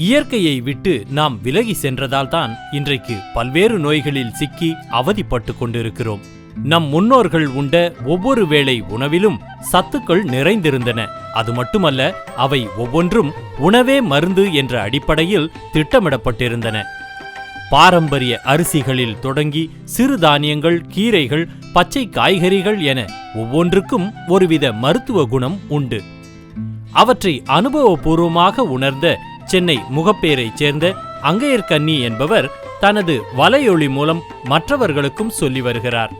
இயற்கையை விட்டு நாம் விலகி சென்றதால்தான் இன்றைக்கு பல்வேறு நோய்களில் சிக்கி அவதிப்பட்டு கொண்டிருக்கிறோம். நம் முன்னோர்கள் உண்ட ஒவ்வொரு வேளை உணவிலும் சத்துக்கள் நிறைந்திருந்தன. அது மட்டுமல்ல அவை ஒவ்வொன்றும் உணவே மருந்து என்ற அடிப்படையில் திட்டமிடப்பட்டிருந்தன. பாரம்பரிய அரிசிகளில் தொடங்கி சிறுதானியங்கள் கீரைகள் பச்சை காய்கறிகள் என ஒவ்வொன்றுக்கும் ஒருவித மருத்துவ குணம் உண்டு. அவற்றை அனுபவபூர்வமாக உணர்ந்த சென்னை முகப்பேரைச் சேர்ந்த அங்கையர்கன்னி என்பவர் தனது வலையொளி மூலம் மற்றவர்களுக்கும் சொல்லி வருகிறார்.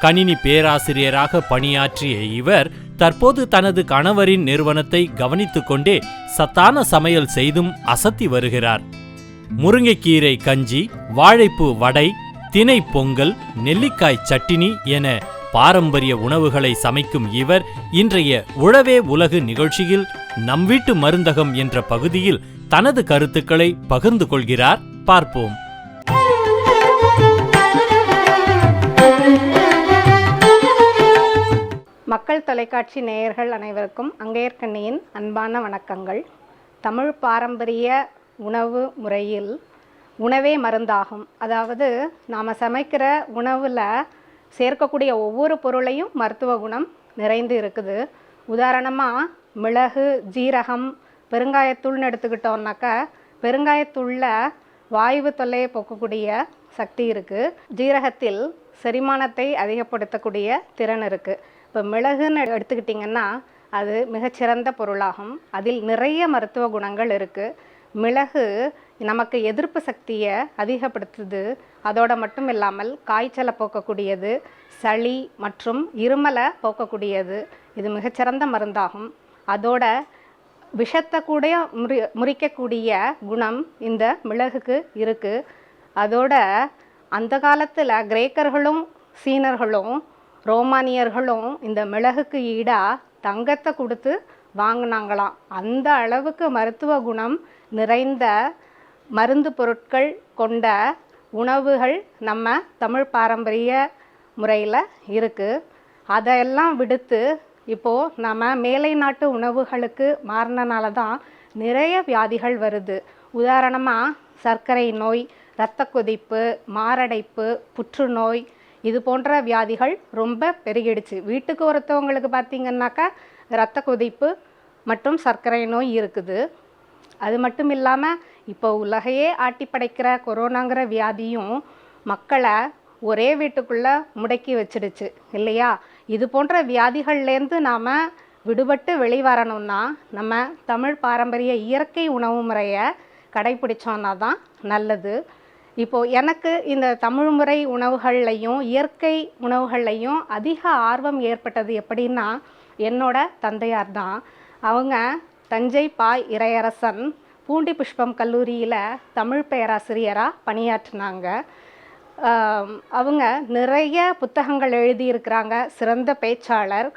கணினி பேராசிரியராக பணியாற்றிய இவர் தற்போது தனது கணவரின் நிறுவனத்தை கவனித்துக் கொண்டே சத்தான சமையல் செய்தும் அசத்தி வருகிறார். முருங்கைக்கீரை கஞ்சி வாழைப்பூ வடை தினை பொங்கல் நெல்லிக்காய் சட்டினி என பாரம்பரிய உணவுகளை சமைக்கும் இவர் இன்றைய உழவே உலகு நிகழ்ச்சியில் நம் வீட்டு மருந்தகம் என்ற பகுதியில் தனது கருத்துக்களை பகிர்ந்து கொள்கிறார். பார்ப்போம். மக்கள் தொலைக்காட்சி நேயர்கள் அனைவருக்கும் அங்கையர்கண்ணியின் அன்பான வணக்கங்கள். தமிழ் பாரம்பரிய உணவு முறையில் உணவே மருந்தாகும். அதாவது நாம் சமைக்கிற உணவில் சேர்க்கக்கூடிய ஒவ்வொரு பொருளையும் மருத்துவ குணம் நிறைந்து இருக்குது. உதாரணமாக மிளகு ஜீரகம் பெருங்காயத்தூள்னு எடுத்துக்கிட்டோம்னாக்கா பெருங்காயத்தூளில் வாயு தொல்லையை போக்கக்கூடிய சக்தி இருக்குது ஜீரகத்தில் செரிமானத்தை அதிகப்படுத்தக்கூடிய திறன் இருக்குது இப்போ மிளகுன்னு எடுத்துக்கிட்டிங்கன்னா அது மிகச்சிறந்த பொருளாகும். அதில் நிறைய மருத்துவ குணங்கள் இருக்குது மிளகு நமக்கு எதிர்ப்பு சக்தியை அதிகப்படுத்துது. அதோட மட்டும் இல்லாமல் காய்ச்சலை போக்கக்கூடியது சளி மற்றும் இருமலை போக்கக்கூடியது. இது மிகச்சிறந்த மருந்தாகும். அதோட விஷத்தை கூட முறி முறிக்கக்கூடிய குணம் இந்த மிளகுக்கு இருக்குது அதோட அந்த காலத்தில் கிரேக்கர்களும் சீனர்களும் ரோமானியர்களும் இந்த மிளகுக்கு ஈடாக தங்கத்தை கொடுத்து வாங்கினாங்களாம். அந்த அளவுக்கு மருத்துவ குணம் நிறைந்த மருந்து பொருட்கள் கொண்ட உணவுகள் நம்ம தமிழ் பாரம்பரிய முறையில் இருக்குது அதையெல்லாம் விடுத்து இப்போது நம்ம மேலை நாட்டு உணவுகளுக்கு மாறினனால தான் நிறைய வியாதிகள் வருது. உதாரணமாக சர்க்கரை நோய் இரத்த கொதிப்பு மாரடைப்பு புற்றுநோய் இது போன்ற வியாதிகள் ரொம்ப பெருகிடுச்சு. வீட்டுக்கு ஒருத்தவங்களுக்கு பார்த்திங்கன்னாக்கா இரத்த கொதிப்பு மற்றும் சர்க்கரை நோய் இருக்குது. அது மட்டும் இல்லாமல் இப்போ உலகையே ஆட்டி படைக்கிற கொரோனாங்கிற வியாதியும் மக்களை ஒரே வீட்டுக்குள்ளே முடக்கி வச்சிடுச்சு இல்லையா? இது போன்ற வியாதிகள்லேருந்து நாம் விடுபட்டு வெளிவரணும்னா நம்ம தமிழ் பாரம்பரிய இயற்கை உணவு முறையை கடைபிடிச்சோன்னா தான் நல்லது. இப்போது எனக்கு இந்த தமிழ் முறை உணவுகள்லையும் இயற்கை உணவுகள்லையும் அதிக ஆர்வம் ஏற்பட்டது எப்படின்னா என்னோட தந்தையார் தான். அவங்க தஞ்சை பாய் இறையரசன் பூண்டி புஷ்பம் கல்லூரியில் தமிழ் பேராசிரியராக பணியாற்றினாங்க. அவங்க நிறைய புத்தகங்கள் எழுதியிருக்கிறாங்க. சிறந்த பேச்சாளர்.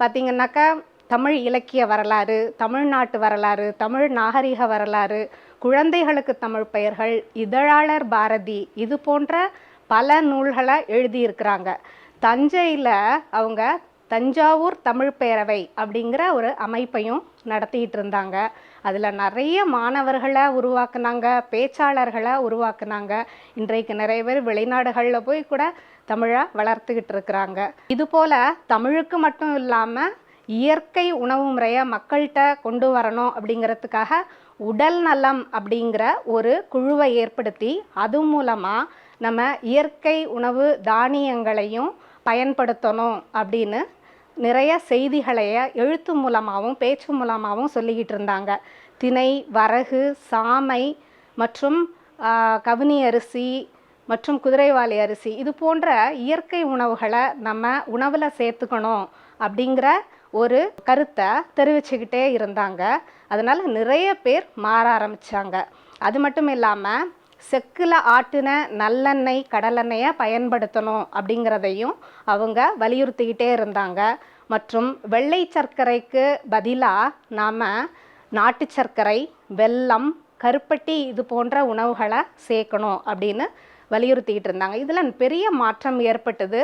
பார்த்திங்கனாக்கா தமிழ் இலக்கிய வரலாறு தமிழ்நாட்டு வரலாறு தமிழ் நாகரிக வரலாறு குழந்தைகளுக்கு தமிழ் பெயர்கள் இதழாளர் பாரதி இது போன்ற பல நூல்களை எழுதியிருக்கிறாங்க. தஞ்சையில் அவங்க தஞ்சாவூர் தமிழ் பேரவை அப்படிங்கிற ஒரு அமைப்பையும் நடத்திக்கிட்டு இருந்தாங்க. அதில் நிறைய மாணவர்களை உருவாக்குனாங்க பேச்சாளர்களை உருவாக்குனாங்க. இன்றைக்கு நிறைய பேர் வெளிநாடுகளில் போய் கூட தமிழை வளர்த்துக்கிட்டு இருக்கிறாங்க. இதுபோல் தமிழுக்கு மட்டும் இல்லாமல் இயற்கை உணவு முறையை மக்கள்கிட்ட கொண்டு வரணும் அப்படிங்கிறதுக்காக உடல் நலம் அப்படிங்கிற ஒரு குழுவை ஏற்படுத்தி அது மூலமாக நம்ம இயற்கை உணவு தானியங்களையும் பயன்படுத்தணும் அப்படின்னு நிறைய செய்திகளைய எழுத்து மூலமாகவும் பேச்சு மூலமாகவும் சொல்லிக்கிட்டு இருந்தாங்க. திணை வரகு சாமை மற்றும் கவினி கவுனி அரிசி மற்றும் குதிரைவாளி அரிசி. இது போன்ற இயற்கை உணவுகளை நம்ம உணவில் சேர்த்துக்கணும் அப்படிங்கிற ஒரு கருத்தை தெரிவிச்சுக்கிட்டே இருந்தாங்க. அதனால் நிறைய பேர் மாற ஆரம்பித்தாங்க அது மட்டும் இல்லாமல் செக்கில் ஆட்டின நல்லெண்ணெய் கடலெண்ணெயை பயன்படுத்தணும் அப்படிங்கிறதையும் அவங்க வலியுறுத்திக்கிட்டே இருந்தாங்க. மற்றும் வெள்ளை சர்க்கரைக்கு பதிலாக நாம் நாட்டு சர்க்கரை வெல்லம் கருப்பட்டி இது போன்ற உணவுகளை சேர்க்கணும் அப்படின்னு வலியுறுத்திக்கிட்டு இருந்தாங்க. இதில் பெரிய மாற்றம் ஏற்பட்டது.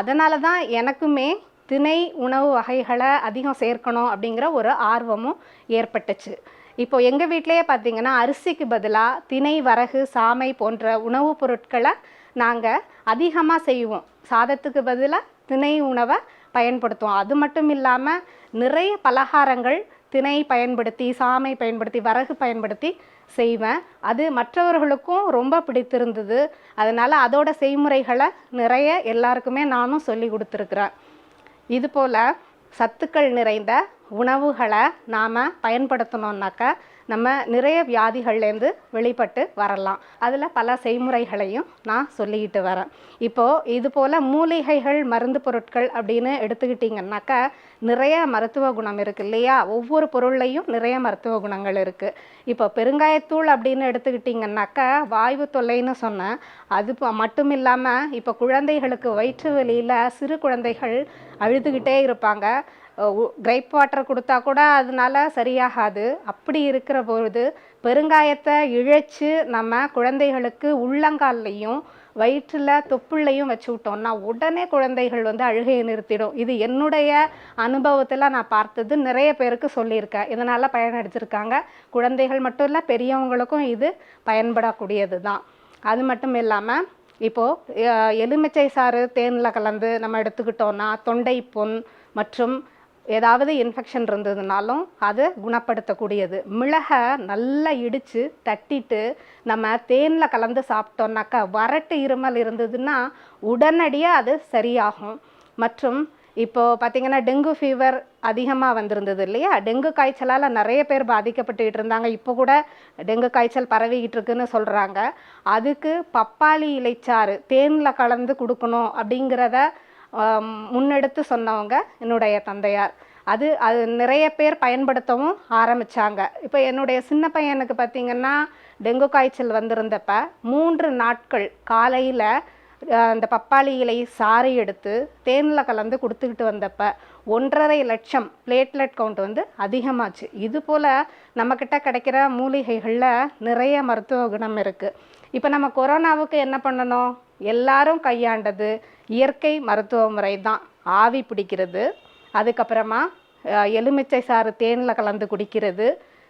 அதனால தான் எனக்குமே திணை உணவு வகைகளை அதிகம் சேர்க்கணும் அப்படிங்கிற ஒரு ஆர்வமும் ஏற்பட்டுச்சு. இப்போ எங்கள் வீட்டிலையே பார்த்தீங்கன்னா அரிசிக்கு பதிலாக திணை வரகு சாமை போன்ற உணவுப் பொருட்களை நாங்கள் அதிகமாக செய்வோம். சாதத்துக்கு பதிலாக திணை உணவை பயன்படுத்துவோம். அது மட்டும் இல்லாமல் நிறைய பலகாரங்கள் திணை பயன்படுத்தி சாமை பயன்படுத்தி வரகு பயன்படுத்தி செய்வேன். அது மற்றவர்களுக்கும் ரொம்ப பிடித்திருந்தது. அதனால் அதோட செய்முறைகளை நிறைய எல்லாருக்குமே நானும் சொல்லி கொடுத்துருக்குறேன். இதுபோல் சத்துக்கள் நிறைந்த உணவுகளை நாம் பயன்படுத்தணுன்னாக்கா நம்ம நிறைய வியாதிகள்லேருந்து வெளிப்பட்டு வரலாம். அதில் பல செய்முறைகளையும் நான் சொல்லிக்கிட்டு வரேன். இப்போது இது போல் மூலிகைகள் மருந்து பொருட்கள் அப்படின்னு எடுத்துக்கிட்டிங்கன்னாக்கா நிறைய மருத்துவ குணம் இருக்குது இல்லையா? ஒவ்வொரு பொருள்லையும் நிறைய மருத்துவ குணங்கள் இருக்குது இப்போ பெருங்காயத்தூள் அப்படின்னு எடுத்துக்கிட்டிங்கன்னாக்கா வாய்வு தொல்லைன்னு சொன்னேன். அது மட்டும் இல்லாமல் இப்போ குழந்தைகளுக்கு வயிற்று வலியில் சிறு குழந்தைகள் அழுதுகிட்டே இருப்பாங்க. கிரைப் வாட்டர் கொடுத்தா கூட அதனால சரியாகாது. அப்படி இருக்கிற பொழுது பெருங்காயத்தை இழைச்சி நம்ம குழந்தைகளுக்கு உள்ளங்கால்லையும் வயிற்றில் தொப்புள்ளையும் வச்சு விட்டோம்னா உடனே குழந்தைகள் வந்து அழுகையை நிறுத்திடும். இது என்னுடைய அனுபவத்தில் நான் பார்த்தது நிறைய பேருக்கு சொல்லியிருக்கேன். இதனால் பயனடைஞ்சிருக்காங்க. குழந்தைகள் மட்டும் இல்லை பெரியவங்களுக்கும் இது பயன்படக்கூடியது தான். அது மட்டும் இல்லாமல் இப்போது எலுமிச்சை சாறு தேனில் கலந்து நம்ம எடுத்துக்கிட்டோன்னா தொண்டை புண் மற்றும் ஏதாவது இன்ஃபெக்ஷன் இருந்ததுனாலும் அது குணப்படுத்தக்கூடியது. மிளகை நல்லா இடித்து தட்டிட்டு நம்ம தேனில் கலந்து சாப்பிட்டோம்னாக்கா வரட்டு இருமல் இருந்ததுன்னா உடனடியாக அது சரியாகும். மற்றும் இப்போது பார்த்திங்கன்னா டெங்கு ஃபீவர் அதிகமாக வந்திருந்தது இல்லையா? டெங்கு காய்ச்சலால் நிறைய பேர் பாதிக்கப்பட்டுக்கிட்டு இருந்தாங்க. இப்போ கூட டெங்கு காய்ச்சல் பரவிக்கிட்டு இருக்குன்னு சொல்கிறாங்க அதுக்கு பப்பாளி இலைச்சாறு தேனில் கலந்து கொடுக்கணும் அப்படிங்கிறத முன்னெடுத்து சொன்னவங்க என்னுடைய தந்தையார். அது அது நிறைய பேர் பயன்படுத்தவும் ஆரம்பிச்சாங்க. இப்போ என்னுடைய சின்ன பையனுக்கு பார்த்தீங்கன்னா டெங்கு காய்ச்சல் வந்திருந்தப்ப மூன்று நாட்கள் காலையில் அந்த பப்பாளி இலை சாறு எடுத்து தேனில் கலந்து கொடுத்துக்கிட்டு வந்தப்ப ஒன்றரை லட்சம் பிளேட்லெட் கவுண்ட் வந்து அதிகமாச்சு. இது போல் நம்மக்கிட்ட கிடைக்கிற மூலிகைகளில் நிறைய மருத்துவ குணம் இருக்குது இப்போ நம்ம கொரோனாவுக்கு என்ன பண்ணணும்? எல்லாரும் கையாண்டது இயற்கை மருத்துவ முறை தான் ஆவி பிடிக்கிறது. அதுக்கப்புறமா எலுமிச்சை சாறு தேனில் கலந்து குடிக்கிறது.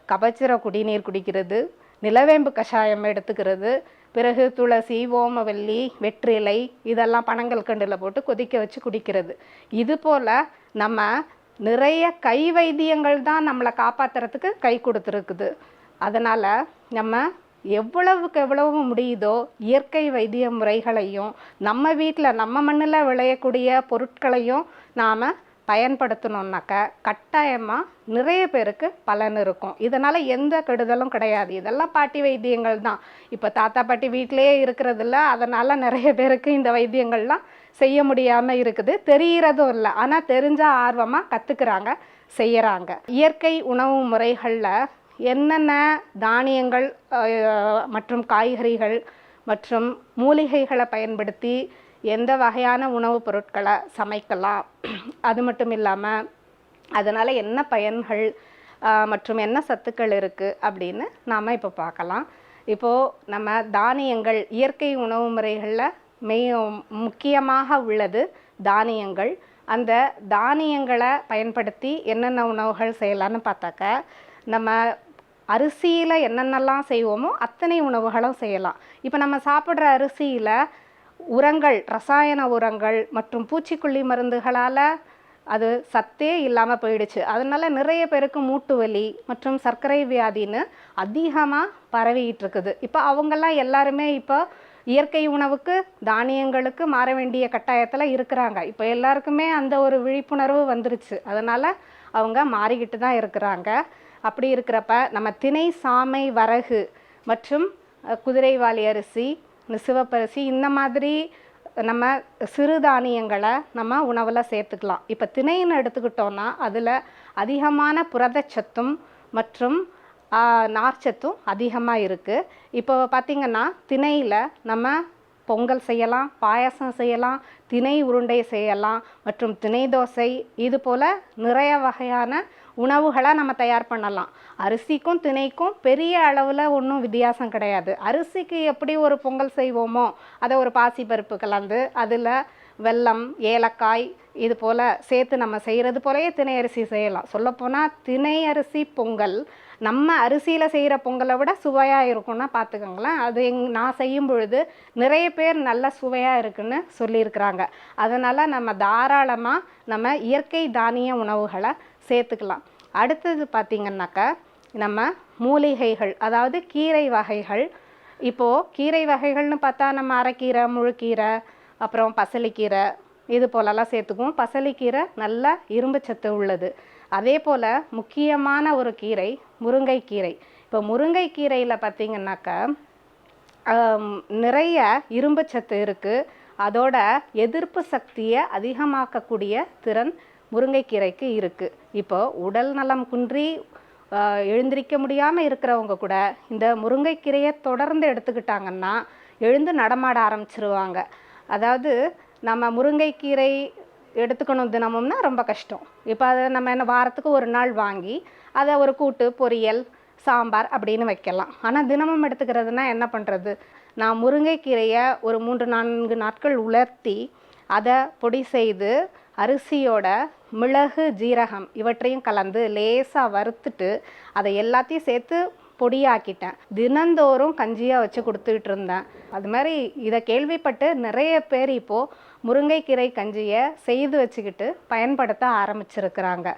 கபச்சிர குடிநீர் குடிக்கிறது. நிலவேம்பு கஷாயம் எடுத்துக்கிறது. பிறகு துளசி ஓமவல்லி வெற்றிலை இதெல்லாம் பனங்கள் கண்டில் போட்டு கொதிக்க வச்சு குடிக்கிறது. இது போல் நம்ம நிறைய கை வைத்தியங்கள் தான் நம்மளை காப்பாத்துறதுக்கு கை கொடுத்துருக்குது. அதனால் நம்ம எவ்வளவுக்கு எவ்வளவு முடியுதோ இயற்கை வைத்திய முறைகளையும் நம்ம வீட்டில் நம்ம மண்ணில் விளையக்கூடிய பொருட்களையும் நாம் பயன்படுத்தணுன்னாக்க கட்டாயமாக நிறைய பேருக்கு பலன் இருக்கும். இதனால் எந்த கெடுதலும் கிடையாது. இதெல்லாம் பாட்டி வைத்தியங்கள் தான். இப்போ தாத்தா பாட்டி வீட்டிலேயே இருக்கிறதில்ல. அதனால் நிறைய பேருக்கு இந்த வைத்தியங்கள்லாம் செய்ய முடியாமல் இருக்குது. தெரிகிறதும் இல்லை. ஆனால் தெரிஞ்சால் ஆர்வமாக கற்றுக்குறாங்க செய்கிறாங்க இயற்கை உணவு முறைகளில் என்னென்ன தானியங்கள் மற்றும் காய்கறிகள் மற்றும் மூலிகைகளை பயன்படுத்தி எந்த வகையான உணவுப் பொருட்களை சமைக்கலாம். அது மட்டும் இல்லாமல் அதனால் என்ன பயன்கள் மற்றும் என்ன சத்துக்கள் இருக்குது அப்படின்னு நாம் இப்போ பார்க்கலாம். இப்போது நம்ம தானியங்கள் இயற்கை உணவு முறைகளில் மெய் முக்கியமாக உள்ளது தானியங்கள். அந்த தானியங்களை பயன்படுத்தி என்னென்ன உணவுகள் செய்யலான்னு பார்த்தாக்க நம்ம அரிசியில் என்னென்னலாம் செய்வோமோ அத்தனை உணவுகளும் செய்யலாம். இப்போ நம்ம சாப்பிட்ற அரிசியில் உரங்கள் ரசாயன உரங்கள் மற்றும் பூச்சிக்கொல்லி மருந்துகளால் அது சத்தே இல்லாமல் போயிடுச்சு. அதனால் நிறைய பேருக்கு மூட்டு வலி மற்றும் சர்க்கரை வியாதின்னு அதிகமாக பரவிக்கிட்டு இருக்குது இப்போ அவங்கெல்லாம் எல்லாருமே இப்போ இயற்கை உணவுக்கு தானியங்களுக்கு மாற வேண்டிய கட்டாயத்தில் இருக்கிறாங்க. இப்போ எல்லாருக்குமே அந்த ஒரு விழிப்புணர்வு வந்துருச்சு. அதனால் அவங்க மாறிக்கிட்டு தான் இருக்கிறாங்க. அப்படி இருக்கிறப்ப நம்ம திணை சாமை வரகு மற்றும் குதிரைவாளி அரிசி சிவப்பரிசி இந்த மாதிரி நம்ம சிறுதானியங்களை நம்ம உணவில் சேர்த்துக்கலாம். இப்போ திணைன்னு எடுத்துக்கிட்டோன்னா அதில் அதிகமான புரதச்சத்தும் மற்றும் நார்ச்சத்தும் அதிகமாக இருக்குது இப்போ பார்த்திங்கன்னா திணையில் நம்ம பொங்கல் செய்யலாம் பாயாசம் செய்யலாம் திணை உருண்டை செய்யலாம் மற்றும் திணை தோசை இது போல் நிறைய வகையான உணவுகளை நம்ம தயார் பண்ணலாம். அரிசிக்கும் திணைக்கும் பெரிய அளவில் ஒன்றும் வித்தியாசம் கிடையாது. அரிசிக்கு எப்படி ஒரு பொங்கல் செய்வோமோ அதை ஒரு பாசிப்பருப்பு கலந்து அதில் வெல்லம் ஏலக்காய் இது போல் சேர்த்து நம்ம செய்கிறது போலயே திணை அரிசி செய்யலாம். சொல்லப்போனால் திணை அரிசி பொங்கல் நம்ம அரிசியில் செய்கிற பொங்கலை விட சுவையாக இருக்கும்னா பார்த்துக்கோங்களேன். அது எங் நான் செய்யும் பொழுது நிறைய பேர் நல்ல சுவையாக இருக்குன்னு சொல்லியிருக்கிறாங்க. அதனால் நம்ம தாராளமாக நம்ம இயற்கை தானிய உணவுகளை சேர்த்துக்கலாம். அடுத்தது பார்த்திங்கன்னாக்கா நம்ம மூலிகைகள் அதாவது கீரை வகைகள். இப்போது கீரை வகைகள்னு பார்த்தா நம்ம அரைக்கீரை முழுக்கீரை அப்புறம் பசலிக்கீரை இது போலலாம் சேர்த்துக்குவோம். பசலிக்கீரை நல்ல இரும்பு சத்து உள்ளது. அதே போல் முக்கியமான ஒரு கீரை முருங்கைக்கீரை. இப்போ முருங்கைக்கீரையில் பார்த்திங்கன்னாக்கா நிறைய இரும்பு சத்து இருக்குது அதோட எதிர்ப்பு சக்தியை அதிகமாக்கக்கூடிய திறன் முருங்கைக்கீரைக்கு இருக்குது இப்போ உடல் நலம் குன்றி எழுந்திரிக்க எழுந்திருக்க முடியாமல் இருக்கிறவங்க கூட இந்த முருங்கைக்கீரையை தொடர்ந்து எடுத்துக்கிட்டாங்கன்னா எழுந்து நடமாட ஆரம்பிச்சிருவாங்க. அதாவது நம்ம முருங்கைக்கீரை எடுத்துக்கணும் தினமும்னா ரொம்ப கஷ்டம். இப்போ அதை நம்ம என்ன வாரத்துக்கு ஒரு நாள் வாங்கி அதை ஒரு கூட்டு பொரியல் சாம்பார் அப்படின்னு வைக்கலாம். ஆனால் தினமும் எடுத்துக்கிறதுனா என்ன பண்ணுறது நான் முருங்கைக்கீரையை ஒரு மூன்று நான்கு நாட்கள் உலர்த்தி அதை பொடி செய்து அரிசியோட மிளகு ஜீரகம் இவற்றையும் கலந்து லேசாக வறுத்துட்டு அதை எல்லாத்தையும் சேர்த்து பொடியாக்கிட்டேன். தினந்தோறும் கஞ்சியாக வச்சு கொடுத்துக்கிட்டு இருந்தேன். அது மாதிரி இதை கேள்விப்பட்டு நிறைய பேர் இப்போது முருங்கைக்கீரை கஞ்சியை செய்து வச்சுக்கிட்டு பயன்படுத்த ஆரம்பிச்சிருக்கிறாங்க.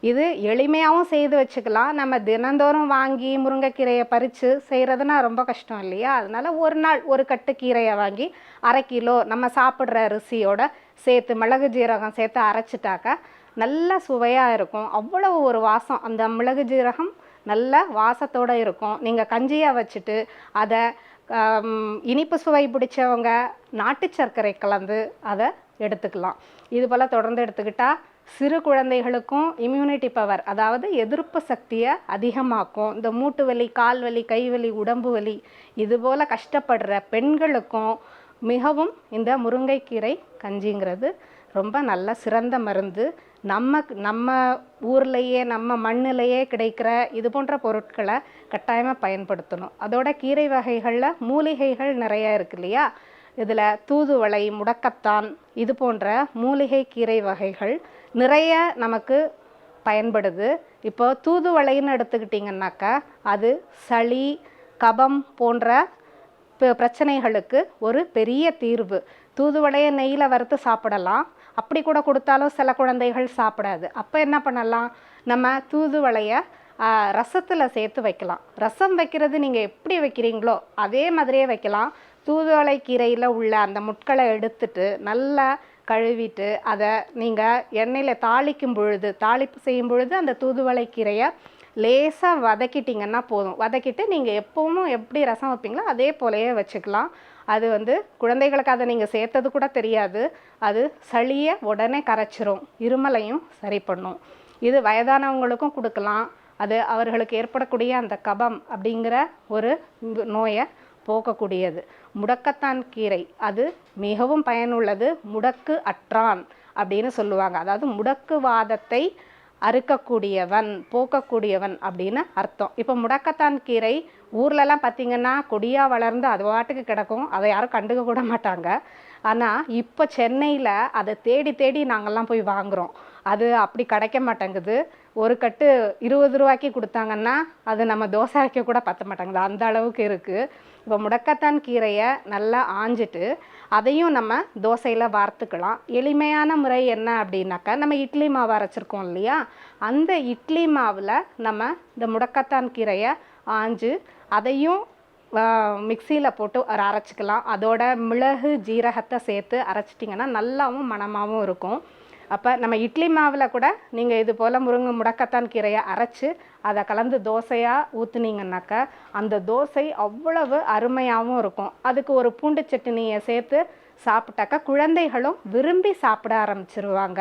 இது எளிமையாகவும் செய்து வச்சுக்கலாம். நம்ம தினந்தோறும் வாங்கி முருங்கைக்கீரையை பறித்து செய்கிறதுனா ரொம்ப கஷ்டம் இல்லையா? அதனால் ஒரு நாள் ஒரு கட்டு கீரையை வாங்கி அரை கிலோ நம்ம சாப்பிட்ற அரிசியோட சேர்த்து மிளகு ஜீரகம் சேர்த்து அரைச்சிட்டாக்கா நல்ல சுவையாக இருக்கும். அவ்வளோ ஒரு வாசம். அந்த மிளகு ஜீரகம் நல்ல வாசத்தோடு இருக்கும். நீங்கள் கஞ்சியாக வச்சுட்டு அதை இனிப்பு சுவை பிடிச்சவங்க நாட்டு சர்க்கரை கலந்து அதை எடுத்துக்கலாம். இது போல் தொடர்ந்து எடுத்துக்கிட்டால் சிறு குழந்தைகளுக்கும் இம்யூனிட்டி பவர் அதாவது எதிர்ப்பு சக்தியை அதிகமாக்கும். இந்த மூட்டு வலி கால் வலி கை வலி உடம்பு வலி இது போல் கஷ்டப்படுற பெண்களுக்கும் மிகவும் இந்த முருங்கைக்கீரை கஞ்சிங்கிறது ரொம்ப நல்ல சிறந்த மருந்து. நம்ம நம்ம ஊர்லேயே நம்ம மண்ணிலேயே கிடைக்கிற இது போன்ற பொருட்களை கட்டாயமாக பயன்படுத்தணும். அதோட கீரை வகைகளில் மூலிகைகள் நிறைய இருக்கு இல்லையா? இதில் தூதுவளை முடக்கத்தான் இது போன்ற மூலிகை கீரை வகைகள் நிறைய நமக்கு பயன்படுது. இப்போ தூதுவளைன்னு எடுத்துக்கிட்டிங்கன்னாக்கா அது சளி கபம் போன்ற பிரச்சனைகளுக்கு ஒரு பெரிய தீர்வு. தூதுவளையை நெய்யில் வறுத்து சாப்பிடலாம். அப்படி கூட கொடுத்தாலும் சில குழந்தைகள் சாப்பிடாது. அப்போ என்ன பண்ணலாம்? நம்ம தூதுவளையை ரசத்தில் சேர்த்து வைக்கலாம். ரசம் வைக்கிறது நீங்கள் எப்படி வைக்கிறீங்களோ அதே மாதிரியே வைக்கலாம். தூதுவளை கீரையில் உள்ள அந்த முட்களை எடுத்துட்டு நல்லா கழுவிட்டு அதை நீங்கள் எண்ணெயில் தாளிக்கும் பொழுது தாளிப்பு செய்யும் பொழுது அந்த தூதுவளை கீரையை லேசாக வதக்கிட்டிங்கன்னா போதும். வதக்கிட்டு நீங்கள் எப்பவும் எப்படி ரசம் வைப்பீங்களோ அதே போலயே வச்சுக்கலாம். அது வந்து குழந்தைகளுக்கு அதை நீங்கள் சேர்த்தது கூட தெரியாது. அது சளியை உடனே கரைச்சிரும். இருமலையும் சரி பண்ணும். இது வயதானவங்களுக்கும் கொடுக்கலாம். அது அவர்களுக்கு ஏற்படக்கூடிய அந்த கபம் அப்படிங்கிற ஒரு நோயை போக்கக்கூடியது. முடக்கத்தான் கீரை. அது மிகவும் பயனுள்ளது. முடக்கு அற்றான் அப்படின்னு சொல்லுவாங்க. அதாவது முடக்குவாதத்தை அறுக்கக்கூடியவன் போக்கக்கூடியவன் அப்படின்னு அர்த்தம். இப்போ முடக்கத்தான் கீரை ஊர்லலாம் பார்த்தீங்கன்னா கொடியாக வளர்ந்து அது வாட்டுக்கு கிடக்கும். அதை யாரும் கண்டுக்க கூட மாட்டாங்க. ஆனால் இப்போ சென்னையில் அதை தேடி தேடி நாங்கள்லாம் போய் வாங்குகிறோம் அது அப்படி கிடைக்க மாட்டேங்குது. ஒரு கட்டு இருபது ரூபாய்க்கு கொடுத்தாங்கன்னா அது நம்ம தோசை வைக்க கூட பத்த மாட்டேங்குது. அந்த அளவுக்கு இருக்குது இப்போ முடக்கத்தான் கீரையை நல்லா ஆஞ்சிட்டு அதையும் நம்ம தோசையில் வார்த்துக்கலாம் எளிமையான முறை என்ன அப்படின்னாக்கா நம்ம இட்லி மாவு அரைச்சிருக்கோம் இல்லையா? அந்த இட்லி மாவில் நம்ம இந்த முடக்கத்தான் கீரையை ஆஞ்சு அதையும் மிக்சியில் போட்டு அரைச்சிக்கலாம். அதோட மிளகு ஜீரகத்தை சேர்த்து அரைச்சிட்டிங்கன்னா நல்லாவும் மணமாகவும் இருக்கும். அப்போ நம்ம இட்லி மாவில் கூட நீங்கள் இது போல் முருங்கை முடக்கத்தான் கீரையை அரைச்சி அதை கலந்து தோசையாக ஊற்றுனீங்கன்னாக்கா அந்த தோசை அவ்வளவு அருமையாகவும் இருக்கும். அதுக்கு ஒரு பூண்டு சட்னியை சேர்த்து சாப்பிட்டாக்கா குழந்தைகளும் விரும்பி சாப்பிட ஆரம்பிச்சிருவாங்க.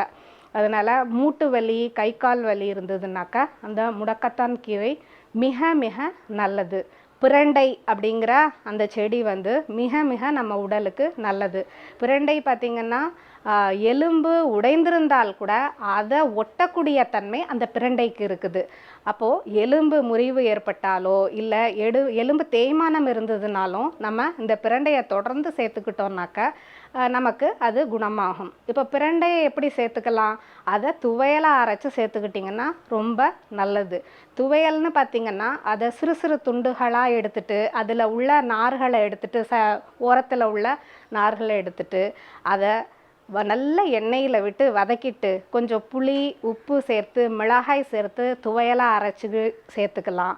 அதனால் மூட்டு வலி கை கால் வலி இருந்ததுனாக்கா அந்த முடக்கத்தான் கீரை மிக மிக நல்லது. பிரண்டை அப்படிங்கிற அந்த செடி வந்து மிக மிக நம்ம உடலுக்கு நல்லது. பிரண்டை பார்த்திங்கன்னா எலும்பு உடைந்திருந்தால் கூட அதை ஒட்டக்கூடிய தன்மை அந்த பிரண்டைக்கு இருக்குது. அப்போது எலும்பு முறிவு ஏற்பட்டாலோ இல்லை எடு எலும்பு தேய்மானம் இருந்ததுனாலும் நம்ம இந்த பிரண்டையை தொடர்ந்து சேர்த்துக்கிட்டோம்னாக்கா நமக்கு அது குணமாகும். இப்போ பிரண்டையை எப்படி சேர்த்துக்கலாம்? அதை துவையலாக அரைச்சி சேர்த்துக்கிட்டிங்கன்னா ரொம்ப நல்லது. துவையல்னு பார்த்திங்கன்னா அதை சிறு சிறு துண்டுகளாக எடுத்துட்டு அதில் உள்ள நார்களை எடுத்துட்டு ச ஓரத்தில் உள்ள நார்களை எடுத்துட்டு அதை வ- நல்ல எண்ணெயில் விட்டு வதக்கிட்டு கொஞ்சம் புளி உப்பு சேர்த்து மிளகாய் சேர்த்து துவையலாக அரைச்சி சேர்த்துக்கலாம்.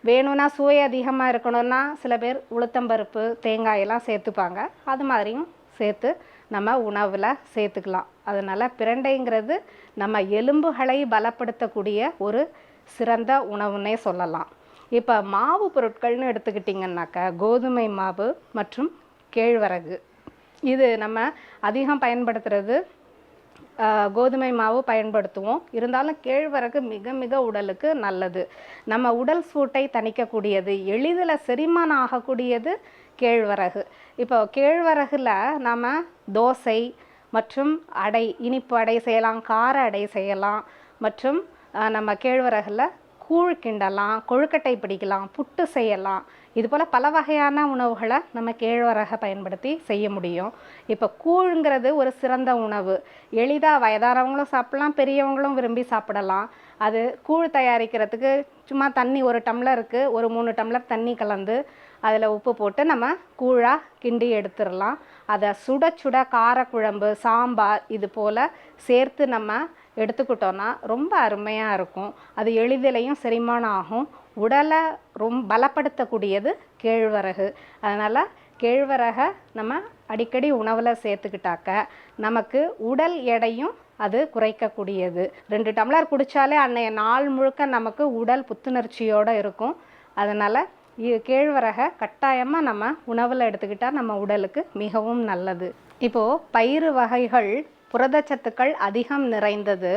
வேணும்னா சுவை அதிகமாக இருக்கணும்னா சில பேர் உளுத்தம்பருப்பு தேங்காயெல்லாம் சேர்த்துப்பாங்க. அது மாதிரியும் சேர்த்து நம்ம உணவில் சேர்த்துக்கலாம். அதனால் பிரண்டைங்கிறது நம்ம எலும்புகளை பலப்படுத்தக்கூடிய ஒரு சிறந்த உணவுன்னே சொல்லலாம். இப்போ மாவு பொருட்கள்னு எடுத்துக்கிட்டிங்கன்னாக்கா கோதுமை மாவு மற்றும் கேழ்வரகு. இது நம்ம அதிகம் பயன்படுத்துறது கோதுமை மாவு பயன்படுத்துவோம். இருந்தாலும் கேழ்வரகு மிக மிக உடலுக்கு நல்லது. நம்ம உடல் சூட்டை தணிக்கக்கூடியது எளிதில் செரிமானம் ஆகக்கூடியது கேழ்வரகு. இப்போ கேழ்வரகில் நம்ம தோசை மற்றும் அடை இனிப்பு அடை செய்யலாம் கார அடை செய்யலாம் மற்றும் நம்ம கேழ்வரகில் கூழ் கிண்டலாம் கொழுக்கட்டை பிடிக்கலாம் புட்டு செய்யலாம். இது போல் பல வகையான உணவுகளை நம்ம கேழ்வரகை பயன்படுத்தி செய்ய முடியும். இப்போ கூழ்ங்கிறது ஒரு சிறந்த உணவு. எளிதாக வயதானவங்களும் சாப்பிடலாம் பெரியவங்களும் விரும்பி சாப்பிடலாம். அது கூழ் தயாரிக்கிறதுக்கு சும்மா தண்ணி ஒரு டம்ளருக்கு ஒரு மூணு டம்ளர் தண்ணி கலந்து அதில் உப்பு போட்டு நம்ம கூழாக கிண்டி எடுத்துடலாம். அதை சுட சுட காரக்குழம்பு சாம்பார் இது போல் சேர்த்து நம்ம எடுத்துக்கிட்டோன்னா ரொம்ப அருமையாக இருக்கும். அது எளிதிலையும் செரிமானம் ஆகும். உடலை ரொம்ப பலப்படுத்தக்கூடியது கேழ்வரகு. அதனால் கேழ்வரகை நம்ம அடிக்கடி உணவில் சேர்த்துக்கிட்டாக்க நமக்கு உடல் எடையும் அது குறைக்கக்கூடியது. ரெண்டு டம்ளர் குடித்தாலே அன்னைய நாள் முழுக்க நமக்கு உடல் புத்துணர்ச்சியோடு இருக்கும். அதனால் கேழ்வரகை கட்டாயமாக நம்ம உணவில் எடுத்துக்கிட்டால் நம்ம உடலுக்கு மிகவும் நல்லது. இப்போது பயிறு வகைகள் புரதச்சத்துக்கள் அதிகம் நிறைந்தது.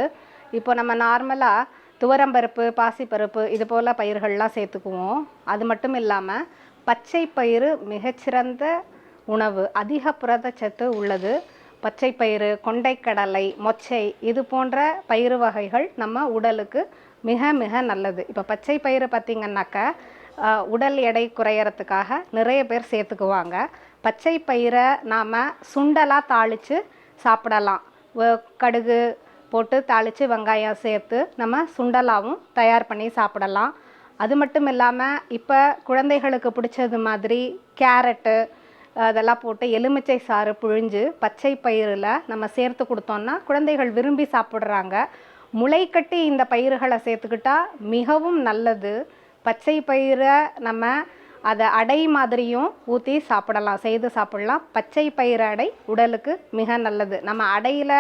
இப்போ நம்ம நார்மலாக துவரம்பருப்பு பாசிப்பருப்பு இது போல் பயிர்கள்லாம் சேர்த்துக்குவோம். அது மட்டும் இல்லாமல் பச்சை பயிறு மிகச்சிறந்த உணவு. அதிக புரதச்சத்து உள்ளது. பச்சை பயிறு கொண்டைக்கடலை மொச்சை இது போன்ற பயிறு வகைகள் நம்ம உடலுக்கு மிக மிக நல்லது. இப்போ பச்சை பயிறு பார்த்திங்கன்னாக்கா உடல் எடை குறையறதுக்காக நிறைய பேர் சேர்த்துக்குவாங்க. பச்சை பயிரை நாம் சுண்டலாக தாளித்து சாப்பிடலாம். கடுகு போட்டு தாளித்து வெங்காயம் சேர்த்து நம்ம சுண்டலாவும் தயார் பண்ணி சாப்பிடலாம். அது மட்டும் இல்லாமல் இப்போ குழந்தைகளுக்கு பிடிச்சது மாதிரி கேரட்டு அதெல்லாம் போட்டு எலுமிச்சை சாறு புழிஞ்சு பச்சை பயிரில் நம்ம சேர்த்து கொடுத்தோம்னா குழந்தைகள் விரும்பி சாப்பிட்றாங்க. முளைக்கட்டி இந்த பயிர்களை சேர்த்துக்கிட்டா மிகவும் நல்லது. பச்சை பயிரை நம்ம அதை அடை மாதிரியும் ஊற்றி சாப்பிடலாம் செய்து சாப்பிடலாம். பச்சை பயிறு அடை உடலுக்கு மிக நல்லது. நம்ம அடையில்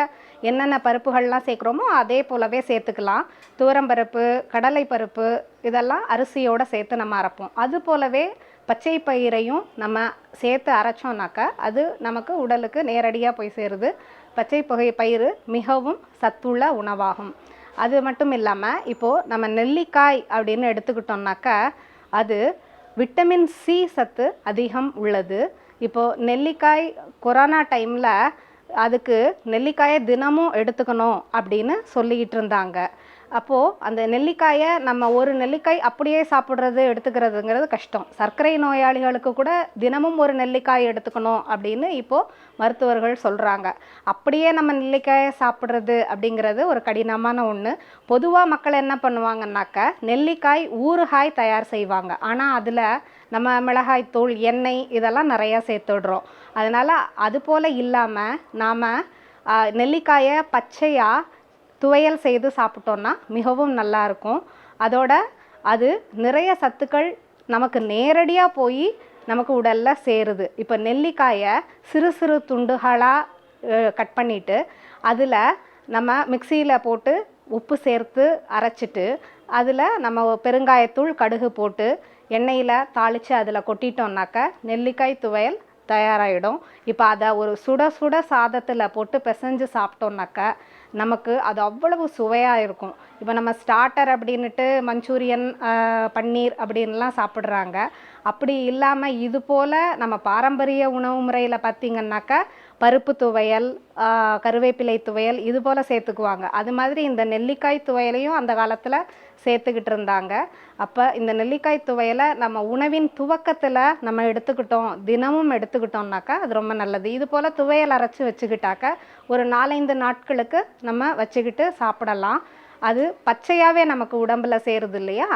என்னென்ன பருப்புகள்லாம் சேர்க்குறோமோ அதே போலவே சேர்த்துக்கலாம். தூரம்பருப்பு கடலை பருப்பு இதெல்லாம் அரிசியோடு சேர்த்து நம்ம அரைப்போம். அது போலவே பச்சை பயிரையும் நம்ம சேர்த்து அரைச்சோம்னாக்கா அது நமக்கு உடலுக்கு நேரடியாக போய் சேருது. பச்சை பகை பயிறு மிகவும் சத்துள்ள உணவாகும். அது மட்டும் இல்லாமல் இப்போது நம்ம நெல்லிக்காய் அப்படின்னு எடுத்துக்கிட்டோம்னாக்கா அது விட்டமின் சி சத்து அதிகம் உள்ளது. இப்போது நெல்லிக்காய் கொரோனா டைமில் அதுக்கு நெல்லிக்காயை தினமும் எடுத்துக்கணும் அப்படின்னு சொல்லிக்கிட்டு இருந்தாங்க. அப்போது அந்த நெல்லிக்காயை நம்ம ஒரு நெல்லிக்காய் அப்படியே சாப்பிட்றது எடுத்துக்கிறதுங்கிறது கஷ்டம். சர்க்கரை நோயாளிகளுக்கு கூட தினமும் ஒரு நெல்லிக்காய் எடுத்துக்கணும் அப்படின்னு இப்போது மருத்துவர்கள் சொல்கிறாங்க அப்படியே நம்ம நெல்லிக்காயை சாப்பிட்றது அப்படிங்கிறது ஒரு கடினமான ஒன்று பொதுவாக மக்கள் என்ன பண்ணுவாங்கன்னாக்க நெல்லிக்காய் ஊறுகாய் தயார் செய்வாங்க. ஆனால் அதில் நம்ம மிளகாய் தூள் எண்ணெய் இதெல்லாம் நிறையா சேர்த்துடுறோம். அதனால் அது போல் இல்லாமல் நாம் நெல்லிக்காயை பச்சையாக துவையல் செய்து சாப்பிட்டோன்னா மிகவும் நல்லா இருக்கும். அதோட அது நிறைய சத்துக்கள் நமக்கு நேரடியாக போய் நமக்கு உடலில் சேருது. இப்போ நெல்லிக்காயை சிறு சிறு துண்டுகளாக கட் பண்ணிவிட்டு அதில் நம்ம மிக்சியில் போட்டு உப்பு சேர்த்து அரைச்சிட்டு அதில் நம்ம பெருங்காயத்தூள் கடுகு போட்டு எண்ணெயில் தாளித்து அதில் கொட்டிட்டோம்னாக்க நெல்லிக்காய் துவையல் தயாராகிடும் இப்போ அதை ஒரு சுட சுட சாதத்தில் போட்டு பிசைஞ்சு சாப்பிட்டோம்னாக்க நமக்கு அது அவ்வளவு சுவையாக இருக்கும். இப்போ நம்ம ஸ்டார்டர் அப்படின்னுட்டு மஞ்சூரியன் பன்னீர் அப்படின்லாம் சாப்பிட்றாங்க. அப்படி இல்லாமல் இது போல் நம்ம பாரம்பரிய உணவு முறையில் பார்த்திங்கன்னாக்கா பருப்பு துவையல் கருவேப்பிலை துவையல் இது போல் சேர்த்துக்குவாங்க. அது மாதிரி இந்த நெல்லிக்காய் துவையலையும் அந்த காலத்தில் சேர்த்துக்கிட்டு இருந்தாங்க அப்போ இந்த நெல்லிக்காய் துவையலை நம்ம உணவின் துவக்கத்தில் நம்ம எடுத்துக்கிட்டோம் தினமும் எடுத்துக்கிட்டோம்னாக்கா அது ரொம்ப நல்லது. இது போல் துவையல் அரைச்சி வச்சுக்கிட்டாக்க ஒரு நாலைந்து நாட்களுக்கு நம்ம வச்சுக்கிட்டு சாப்பிடலாம். அது பச்சையாகவே நமக்கு உடம்பில் சேருது இல்லையா?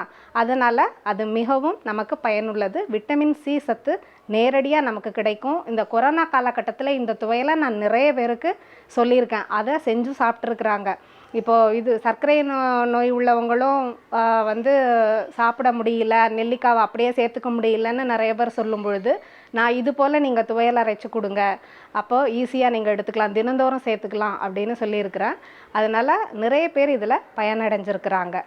அதனால் அது மிகவும் நமக்கு பயனுள்ளது. விட்டமின் சி சத்து நேரடியாக நமக்கு கிடைக்கும். இந்த கொரோனா காலகட்டத்தில் இந்த துவையலை நான் நிறைய பேருக்கு சொல்லியிருக்கேன். அதை செஞ்சு சாப்பிட்ருக்குறாங்க இப்போது இது சர்க்கரை நோ நோய் உள்ளவங்களும் வந்து சாப்பிட முடியல நெல்லிக்காவை அப்படியே சேர்த்துக்க முடியலன்னு நிறைய பேர் சொல்லும் பொழுது நான் இது போல் நீங்கள் துவையல் அரைச்சி கொடுங்க. அப்போது ஈஸியாக நீங்கள் எடுத்துக்கலாம். தினந்தோறும் சேர்த்துக்கலாம் அப்படின்னு சொல்லியிருக்கிறேன் அதனால் நிறைய பேர் இதில் பயனடைஞ்சிருக்கிறாங்க.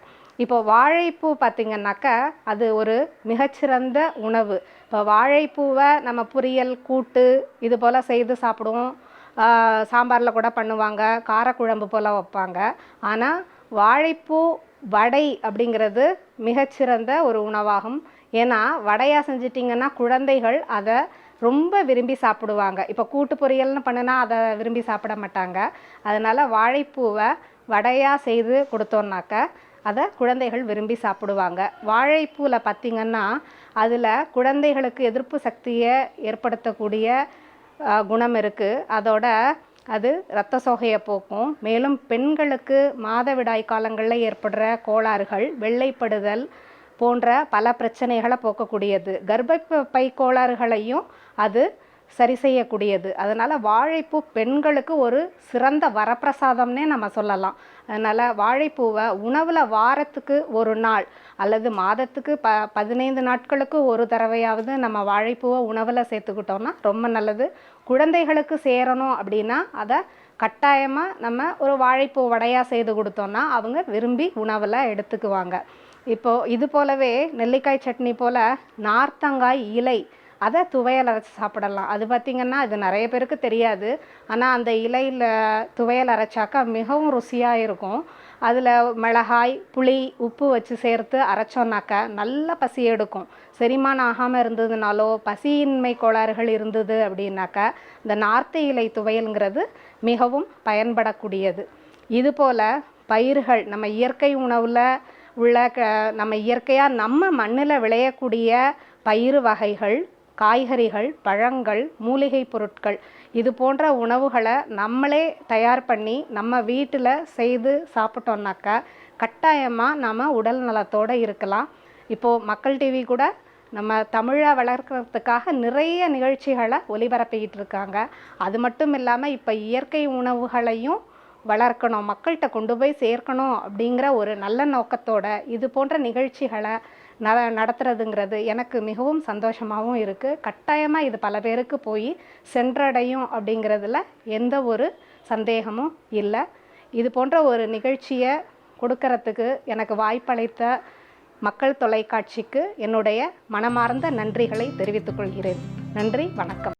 இப்போ வாழைப்பூ பார்த்திங்கன்னாக்கா அது ஒரு மிகச்சிறந்த உணவு. இப்போ வாழைப்பூவை நம்ம பொரியல் கூட்டு இது போல் செய்து சாப்பிடுவோம். சாம்பாரில் கூட பண்ணுவாங்க காரக்குழம்பு போல் வைப்பாங்க. ஆனால் வாழைப்பூ வடை அப்படிங்கிறது மிகச்சிறந்த ஒரு உணவாகும். ஏன்னா வடையாக செஞ்சிட்டிங்கன்னா குழந்தைகள் அதை ரொம்ப விரும்பி சாப்பிடுவாங்க. இப்போ கூட்டு பொரியல்னு பண்ணுனா அதை விரும்பி சாப்பிட மாட்டாங்க. அதனால் வாழைப்பூவை வடையாக செய்து கொடுத்தோன்னாக்க அதை குழந்தைகள் விரும்பி சாப்பிடுவாங்க. வாழைப்பூவில் பார்த்திங்கன்னா அதில் குழந்தைகளுக்கு எதிர்ப்பு சக்தியை ஏற்படுத்தக்கூடிய குணம் இருக்குது அதோட அது இரத்த சோகையை போக்கும். மேலும் பெண்களுக்கு மாதவிடாய் காலங்களில் ஏற்படுற கோளாறுகள் வெள்ளைப்படுதல் போன்ற பல பிரச்சனைகளை போக்கக்கூடியது. கர்ப்பப்பை கோளாறுகளையும் அது சரி செய்யக்கூடியது. அதனால் வாழைப்பூ பெண்களுக்கு ஒரு சிறந்த வரப்பிரசாதம்னே நம்ம சொல்லலாம். அதனால் வாழைப்பூவை உணவில் வாரத்துக்கு ஒரு நாள் அல்லது மாதத்துக்கு ப பதினைந்து நாட்களுக்கு ஒரு தடவையாவது நம்ம வாழைப்பூவை உணவில் சேர்த்துக்கிட்டோம்னா ரொம்ப நல்லது. குழந்தைகளுக்கு சேரணும் அப்படின்னா அதை கட்டாயமாக நம்ம ஒரு வாழைப்பூ வடையாக செய்து கொடுத்தோன்னா அவங்க விரும்பி உணவில் எடுத்துக்குவாங்க. இப்போது இது போலவே நெல்லிக்காய் சட்னி போல் நார்த்தங்காய் இலை அதை துவையல் அரைச்சி சாப்பிடலாம். அது பார்த்திங்கன்னா இது நிறைய பேருக்கு தெரியாது. ஆனால் அந்த இலையில் துவையல் அரைச்சாக்கா மிகவும் ருசியாக இருக்கும். அதில் மிளகாய் புளி உப்பு வச்சு சேர்த்து அரைச்சோன்னாக்கா நல்ல பசி எடுக்கும். செரிமானம் ஆகாமல் இருந்ததுனாலோ பசியின்மை கோளாறுகள் இருந்தது அப்படின்னாக்கா இந்த நார்த்து இலை துவையல்ங்கிறது மிகவும் பயன்படக்கூடியது. இதுபோல் பயிர்கள் நம்ம இயற்கை உணவில் உள்ள க நம்ம இயற்கையாக நம்ம மண்ணில் விளையக்கூடிய பயிறு வகைகள் காய்கறிகள் பழங்கள் மூலிகை பொருட்கள் இது போன்ற உணவுகளை நம்மளே தயார் பண்ணி நம்ம வீட்டில் செய்து சாப்பிட்டோம்னாக்கா கட்டாயமாக நம்ம உடல் நலத்தோடு இருக்கலாம். இப்போது மக்கள் டிவி கூட நம்ம தமிழை வளர்க்குறதுக்காக நிறைய நிகழ்ச்சிகளை ஒலிபரப்பிக்கிட்டு இருக்காங்க. அது மட்டும் இல்லாமல் இப்போ இயற்கை உணவுகளையும் வளர்க்கணும் மக்கள்கிட்ட கொண்டு போய் சேர்க்கணும் அப்படிங்கிற ஒரு நல்ல நோக்கத்தோட இது போன்ற நிகழ்ச்சிகளை ந நடத்துறதுங்கிறது எனக்கு மிகவும் சந்தோஷமாகவும் இருக்குது கட்டாயமாக இது பல பேருக்கு போய் சென்றடையும் அப்படிங்கிறதுல எந்த ஒரு சந்தேகமும் இல்லை. இது போன்ற ஒரு நிகழ்ச்சியை கொடுக்கறதுக்கு எனக்கு வாய்ப்பளித்த மக்கள் தொலைக்காட்சிக்கு என்னுடைய மனமார்ந்த நன்றிகளை தெரிவித்துக் கொள்கிறேன். நன்றி வணக்கம்.